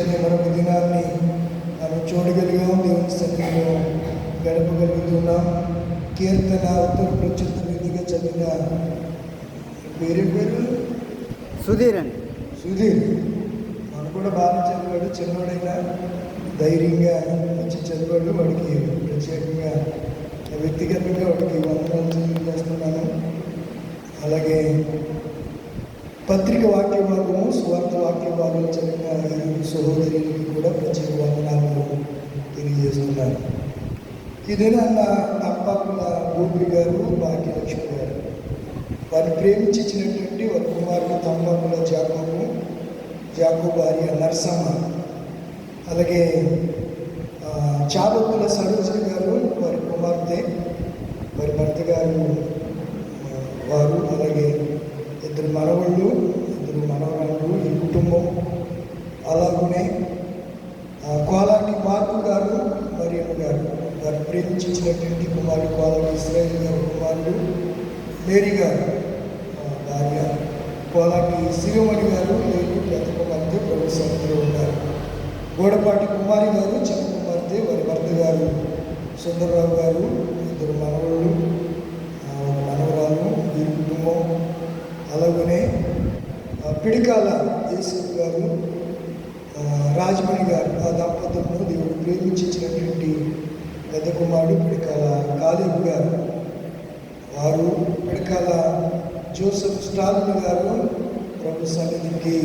మరొక దినాన్ని మనం చూడగలిగాం దేవుని సన్నిధిలో గడపగలుగుతున్నాం కీర్తన ఉత్తర ప్రచుత్త విధిగా చదివిన పేరు పేరు? సుధీర్ అండి. సుధీర్. మనం కూడా బాగా చదివాడు. చిన్నవాడైనా ధైర్యంగా మంచి చదివాడు. వాడికి ప్రత్యేకంగా వ్యక్తిగతంగా వాడికి వందనాలు తెలియజేస్తున్నాను. అలాగే పత్రిక వాక్య భాగము స్వార్థ వాక్య భాగం చదివిన సహోదరికి కూడా ప్రత్యేక వందనాలు తెలియజేస్తున్నాను దినాన్న అప్పాకుల గోపి గారు భాగ్యలక్ష్మి గారు? వారిని ప్రేమించినటువంటి వారి కుమారుడు తంబాకుల జాకోబు జాకో భార్య నరసమ్మ. అలాగే చాబకుల చాబత్తుల గారు వారి కుమార్తె వారి భర్త గారు వారు అలాగే ఇద్దరు మనవళ్ళు ఇద్దరు మనవరాళ్ళు ఈ కుటుంబం అలాగనే కోలాటి మార్కు గారు మరియు గారు వారు ప్రేమించినటువంటి కుమారుడు కోలాటి ఇస్రాయేల్ గారు కుమారుడు మేరీ గారు భార్య కోలాటి శిరోమణి గారు లేని పెద్ద కుమార్తె ప్రభు సన్నిధిలో ఉన్నారు. గోడపాటి కుమారి గారు చిన్న కుమార్తె వారి భర్త గారు. సుందరరావు గారు ఇద్దరు మనవళ్ళు మనవరాలు వీరి కుటుంబం. అలాగనే పిడికాల యేసు రాజమణి గారు ఆ దంపతులను దేవుడు ప్రేమించినటువంటి పెద్ద కుమారుడు పిడకాల కాళీపు గారు. వారు పిడకాల జోసెఫ్ స్టాలిన్ గారు ప్రభు సన్నిధికి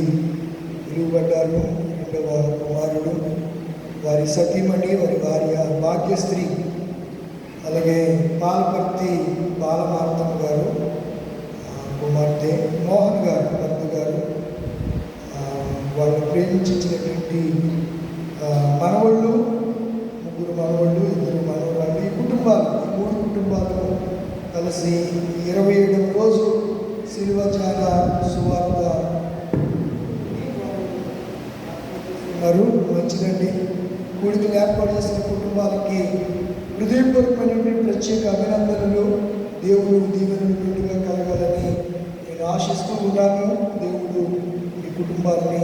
విలువబడ్డారు రెండవ కుమారుడు వారి సతీమణి వారి భార్య భాగ్యశ్రీ అలాగే పాలపర్తి బాలమార్తమ్మ గారు కుమార్తె మోహన్ గారు. ప్రేమించినటువంటి మనవళ్ళు ముగ్గురు మనవళ్ళు ఇద్దరు మనవరాళ్ళు ఈ కుటుంబాలు ఈ మూడు కుటుంబాలు కలిసి ఇరవై ఏడవ రోజు శిల్వచార సువార్త ఉన్నారు. మంచిదండి. కూడికలు ఏర్పాటు చేసిన కుటుంబాలకి హృదయపూర్వకమైనటువంటి ప్రత్యేక అభినందనలు. దేవుడు దీవెనలు మెండుగా కలగాలని నేను ఆశిస్తూ ఉన్నాను. దేవుడు ఈ కుటుంబాలని